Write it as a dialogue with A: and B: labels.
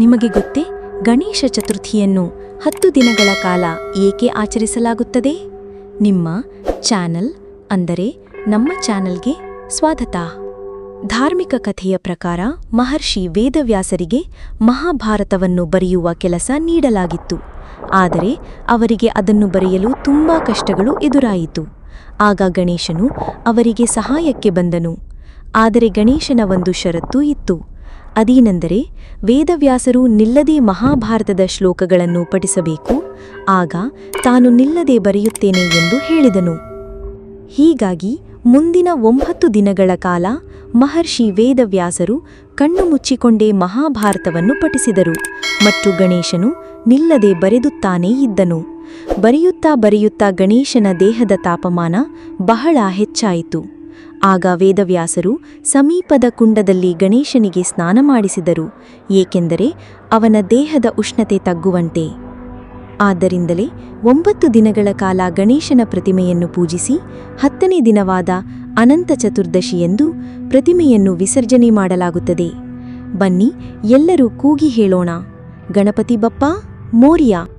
A: ನಿಮಗೆ ಗೊತ್ತೇ? ಗಣೇಶ ಚತುರ್ಥಿಯನ್ನು ಹತ್ತು ದಿನಗಳ ಕಾಲ ಏಕೆ ಆಚರಿಸಲಾಗುತ್ತದೆ? ನಿಮ್ಮ ಚಾನಲ್ ಅಂದರೆ ನಮ್ಮ ಚಾನಲ್ಗೆ ಸ್ವಾಗತ. ಧಾರ್ಮಿಕ ಕಥೆಯ ಪ್ರಕಾರ ಮಹರ್ಷಿ ವೇದವ್ಯಾಸರಿಗೆ ಮಹಾಭಾರತವನ್ನು ಬರೆಯುವ ಕೆಲಸ ನೀಡಲಾಗಿತ್ತು. ಆದರೆ ಅವರಿಗೆ ಅದನ್ನು ಬರೆಯಲು ತುಂಬಾ ಕಷ್ಟಗಳು ಎದುರಾಯಿತು. ಆಗ ಗಣೇಶನು ಅವರಿಗೆ ಸಹಾಯಕ್ಕೆ ಬಂದನು. ಆದರೆ ಗಣೇಶನ ಒಂದು ಷರತ್ತು ಇತ್ತು. ಅದೇನೆಂದರೆ ವೇದವ್ಯಾಸರು ನಿಲ್ಲದೆ ಮಹಾಭಾರತದ ಶ್ಲೋಕಗಳನ್ನು ಪಠಿಸಬೇಕು, ಆಗ ತಾನು ನಿಲ್ಲದೆ ಬರೆಯುತ್ತೇನೆ ಎಂದು ಹೇಳಿದನು. ಹೀಗಾಗಿ ಮುಂದಿನ ಒಂಬತ್ತು ದಿನಗಳ ಕಾಲ ಮಹರ್ಷಿ ವೇದವ್ಯಾಸರು ಕಣ್ಣು ಮುಚ್ಚಿಕೊಂಡೇ ಮಹಾಭಾರತವನ್ನು ಪಠಿಸಿದರು ಮತ್ತು ಗಣೇಶನು ನಿಲ್ಲದೆ ಬರೆದುತ್ತಾನೇ ಇದ್ದನು. ಬರೆಯುತ್ತಾ ಬರೆಯುತ್ತಾ ಗಣೇಶನ ದೇಹದ ತಾಪಮಾನ ಬಹಳ ಹೆಚ್ಚಾಯಿತು. ಆಗ ವೇದವ್ಯಾಸರು ಸಮೀಪದ ಕುಂಡದಲ್ಲಿ ಗಣೇಶನಿಗೆ ಸ್ನಾನ ಮಾಡಿಸಿದರು, ಏಕೆಂದರೆ ಅವನ ದೇಹದ ಉಷ್ಣತೆ ತಗ್ಗುವಂತೆ. ಆದ್ದರಿಂದಲೇ ಒಂಬತ್ತು ದಿನಗಳ ಕಾಲ ಗಣೇಶನ ಪ್ರತಿಮೆಯನ್ನು ಪೂಜಿಸಿ ಹತ್ತನೇ ದಿನವಾದ ಅನಂತ ಚತುರ್ದಶಿಯೆಂದು ಪ್ರತಿಮೆಯನ್ನು ವಿಸರ್ಜನೆ ಮಾಡಲಾಗುತ್ತದೆ. ಬನ್ನಿ, ಎಲ್ಲರೂ ಕೂಗಿ ಹೇಳೋಣ. ಗಣಪತಿ ಬಪ್ಪ, ಮೋರಿಯ.